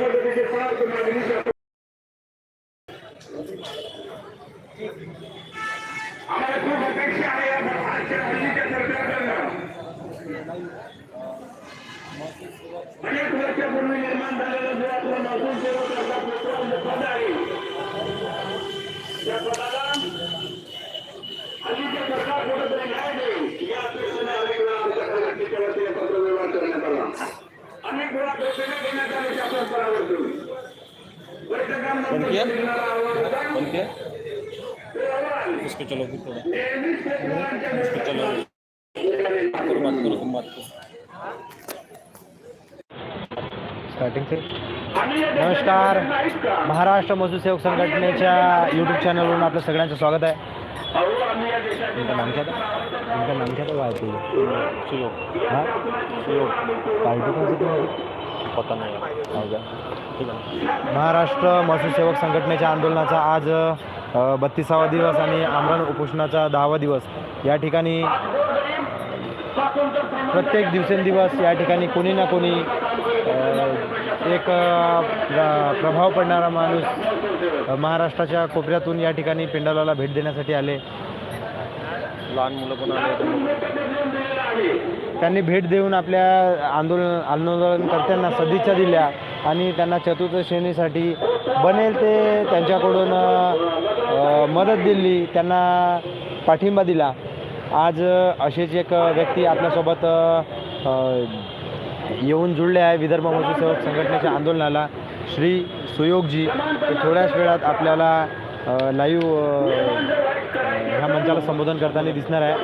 पद्धतीचे पाच आम्हाला खूप अपेक्षा आहे या हल्लीच्या सरकारकडनं. अनेक वर्षापूर्वी निर्माण झालेला क्या ते आव्हान इसको चलो इसको चलो। करो बात करो तुम बात करो। स्टार्टिंग से? नमस्कार? महाराष्ट्र मजूर सेवक संघटनेच्या यूट्यूब चॅनलवरून आपलं सगळ्यांचं स्वागत आहे. तुमचं नाम क्या? था तुमचं नाम क्या? था वो आते सुयोग. हाँ? सुयोग. पार्टी कौन सी थी हमारी? पता नहीं है हो का? ठीक है महाराष्ट्र महसूल सेवक संघटनेच्या आंदोलनाचा आज बत्तीसावा दिवस आणि आमरण उपोषणाचा दहावा दिवस या ठिकाणी प्रत्येक दिवसेंदिवस या ठिकाणी कोणी ना कोणी एक प्रभाव पडणारा माणूस महाराष्ट्राच्या कोपऱ्यातून या ठिकाणी पेंडालाला भेट देण्यासाठी आले लहान मुलं पण आले. त्यांनी भेट देऊन आपल्या आंदोलन आंदोलनकर्त्यांना सदिच्छा दिल्या आणि त्यांना चतुर्थ श्रेणीसाठी बनेल ते त्यांच्याकडून मदत दिली त्यांना पाठिंबा दिला. आज असेच एक व्यक्ती आपल्यासोबत येऊन जुळले आहे विदर्भ मजूर सेवक संघटनेच्या आंदोलनाला. श्री सुयोगजी ते थोड्याच वेळात आपल्याला लाईव्ह ह्या मंचाला संबोधन करताना दिसणार आहे.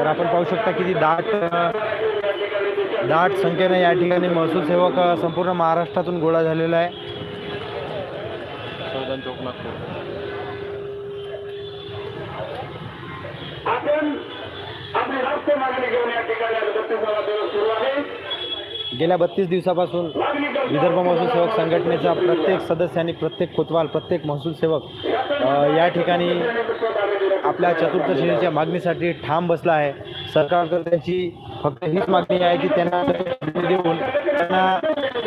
तर आपण पाहू शकता किती दाट दाट संख्येने या ठिकाणी महसूल सेवक संपूर्ण महाराष्ट्रातून गोळा झालेला आहे. संविधान चौक नागपूर. आपण आपली राष्ट्र मागणी घेऊन या ठिकाणी आज बत्तीसावा दिवस सुरू आहे. गेल्या बत्तीस दिवसापासून विदर्भ महसूल सेवक संघटनेचा प्रत्येक सदस्य आणि प्रत्येक कोतवाल प्रत्येक महसूल सेवक या ठिकाणी आपल्या चतुर्थश्रेणीच्या मागणीसाठी ठाम बसला आहे. सरकारकर्त्यांची फक्त हीच मागणी आहे की त्यांना देऊन त्यांना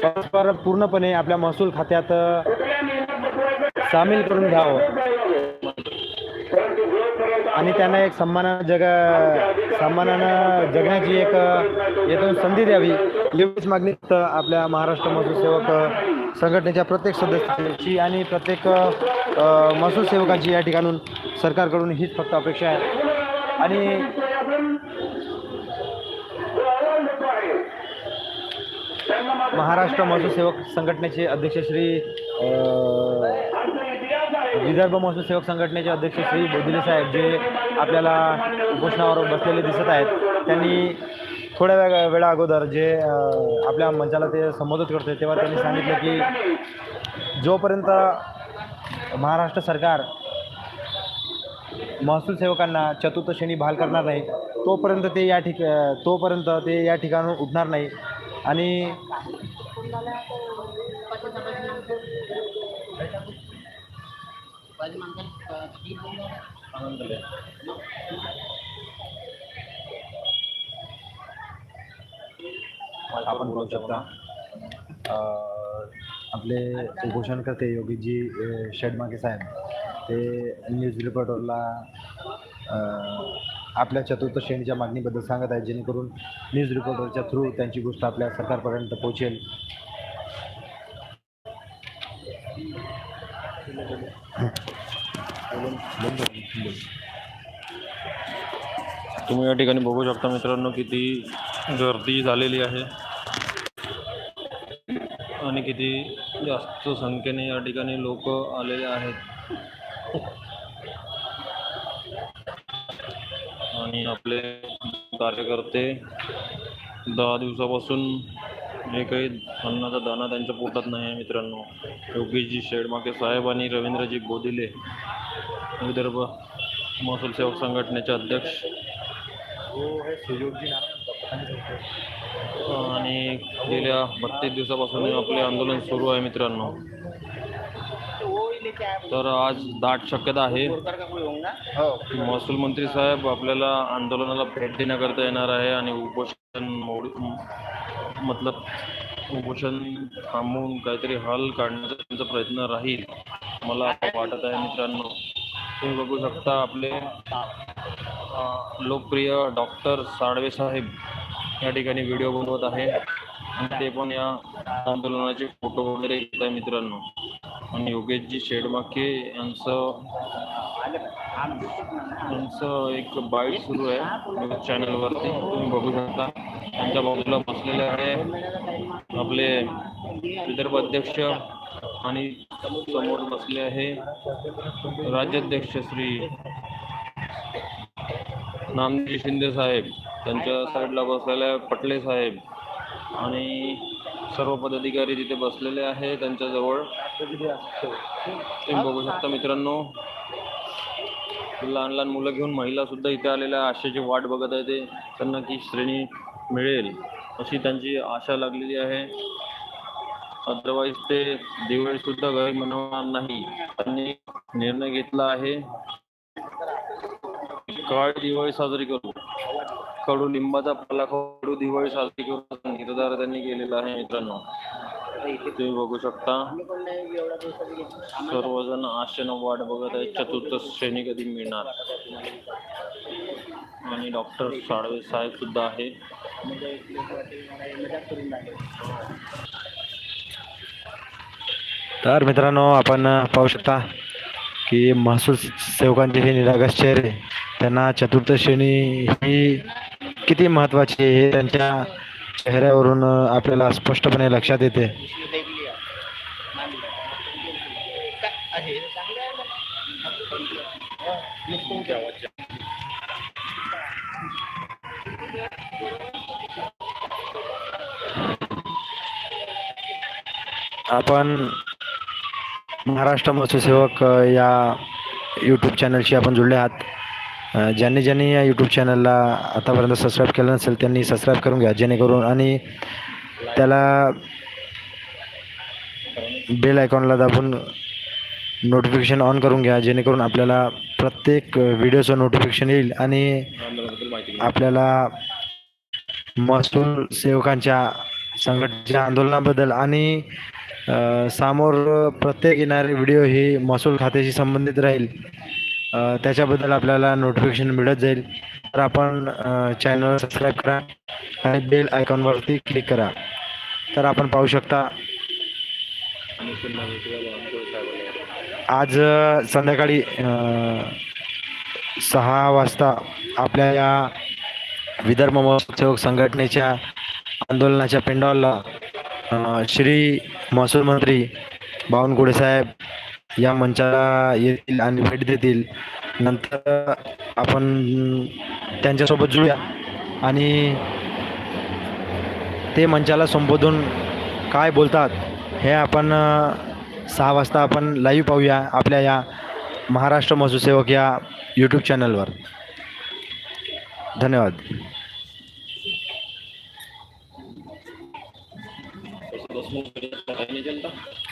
परस्पर पूर्णपणे आपल्या महसूल खात्यात सामील करून घ्यावं. आणि त्यांना एक सन्मान जगा सन्मानानं जगण्याची एक येतून येथून संधी द्यावी. एवढीच मागणी आपल्या महाराष्ट्र महसूल सेवक संघटनेच्या प्रत्येक सदस्याची आणि प्रत्येक महसूल सेवकांची या ठिकाणून सरकारकडून हीच फक्त अपेक्षा आहे. आणि महाराष्ट्र महसूल सेवक संघटनेचे अध्यक्ष श्री विदर्भ महसूल सेवक संघटनेचे अध्यक्ष श्री बोधिले साहेब जे आपल्याला उपोषणावर बसलेले दिसत आहेत त्यांनी थोड्या वेळा वेळा अगोदर जे आपल्या मंचाला ते संबोधित करते तेव्हा त्यांनी सांगितलं की जोपर्यंत महाराष्ट्र सरकार महसूल सेवकांना चतुर्थ श्रेणी बहाल करणार नाही. तोपर्यंत ते या ठिक तोपर्यंत ते या ठिकाणून उठणार नाही. आणि आपण बोलू शकता. आपले उपोषण करते योगीजी अ, साहेब. ते न्यूज रिपोर्टरला आपल्या चतुर्थ श्रेणीच्या मागणीबद्दल सांगत आहेत जेणेकरून न्यूज रिपोर्टरच्या थ्रू त्यांची गोष्ट आपल्या सरकारपर्यंत पोहोचेल. तुम्ही या ठिकाणी बघू शकता मित्रांनो किती गर्दी झालेली आहे. आणि किती जास्त संख्येने या ठिकाणी लोक आलेले आहेत. आणि आपले कार्यकर्ते दहा दिवसापासून हे काही अन्नाचा दाना त्यांच्या पोटात नाही आहे मित्रांनो. योगेशजी शेडमाके साहेब आणि रवींद्रजी गोदिले विदर्भ महसूल सेवक संघटनेचे अध्यक्ष. हो आणि गेल्या बत्तीस दिवसापासून हे आपले आंदोलन सुरू आहे मित्रांनो. तर आज दाट शक्यता आहे. महसूल मंत्री साहेब आपल्याला आंदोलनाला भेट देण्याकरता येणार आहे आणि उपोषण मोड मतलब उपोषण थांबवून काहीतरी हल काढण्याचा त्यांचा प्रयत्न राहील मला वाटत आहे मित्रांनो. तुम्ही बघू शकता आपले लोकप्रिय डॉक्टर साळवे साहेब. या ठिकाणी व्हिडिओ बनवत आहे. आणि ते पण या आंदोलनाचे फोटो वगैरे घेत आहे मित्रांनो. आणि योगेशजी शेडमाके यांचं यांचं एक बाईट सुरू आहे चॅनलवरती तुम्ही बघू शकता. त्यांच्या बाजूला बसलेले आहे आपले विदर्भ अध्यक्ष आणि समोर बसले आहे राज्याध्यक्ष श्री नामदेव शिंदे साहेब. त्यांच्या साईडला बसलेले आहे पटले साहेब. आणि सर्व पदाधिकारी तिथे बसलेले आहे त्यांच्याजवळ. तुम्ही बघू शकता मित्रांनो लहान लहान मुलं घेऊन महिला सुद्धा इथे आलेल्या आशेची वाट बघत आहे ते. त्यांना ती श्रेणी मिळेल अशी त्यांची आशा लागलेली आहे. अदरवाईज ते दिवाळी सुद्धा घरी मनवणार नाही. त्यांनी निर्णय घेतला आहे. काळ दिवाळी साजरी करू. कडू लिंबाचा पाला कडू दिवाळी साजरी करून निर्धार त्यांनी केलेला आहे मित्रांनो. तुम्ही बघू शकता. सर्वजण आश्चर्य वाट बघत आहेत. चतुर्थ श्रेणी कधी मिळणार? आणि डॉक्टर साळवे साहेब सुद्धा आहे तर मित्रांनो आपण पाहू शकता की महसूल सेवकांचे हे निरागस चेहरे त्यांना चतुर्थ श्रेणी ही किती महत्त्वाची आहे हे त्यांच्या चेहऱ्यावरून आपल्याला स्पष्टपणे लक्षात येते. आपण महाराष्ट्र मत्स्यसेवक या यूट्यूब चॅनलशी आपण जुळले आहात. ज्यांनी ज्यांनी या यूट्यूब चॅनलला आतापर्यंत सबस्क्राईब केलं नसेल त्यांनी सबस्क्राईब करून घ्या जेणेकरून आणि त्याला बेल आयकॉनला दाबून नोटिफिकेशन ऑन करून घ्या जेणेकरून आपल्याला प्रत्येक व्हिडिओचं नोटिफिकेशन येईल आणि आपल्याला महसूल सेवकांच्या संघटनेच्या आंदोलनाबद्दल आणि समोर प्रत्येक येणारे व्हिडिओ हे महसूल खात्याशी संबंधित राहील. त्याच्याबद्दल आपल्याला नोटिफिकेशन मिळत जाईल. तर आपण चॅनल सबस्क्राईब करा आणि बेल आयकॉनवरती क्लिक करा. तर आपण पाहू शकता आज संध्याकाळी सहा वाजता आपल्या या विदर्भ महोत्सव संघटनेच्या आंदोलनाच्या पेंडॉलला श्री महसूल मंत्री बावनकुळे साहेब या मंचाला येतील आणि भेट देतील. नंतर आपण त्यांच्यासोबत जुळूया. आणि ते मंचाला संबोधून काय बोलतात हे आपण सहा वाजता आपण लाईव्ह पाहूया आपल्या या महाराष्ट्र महसूल या यूट्यूब चॅनलवर धन्यवाद.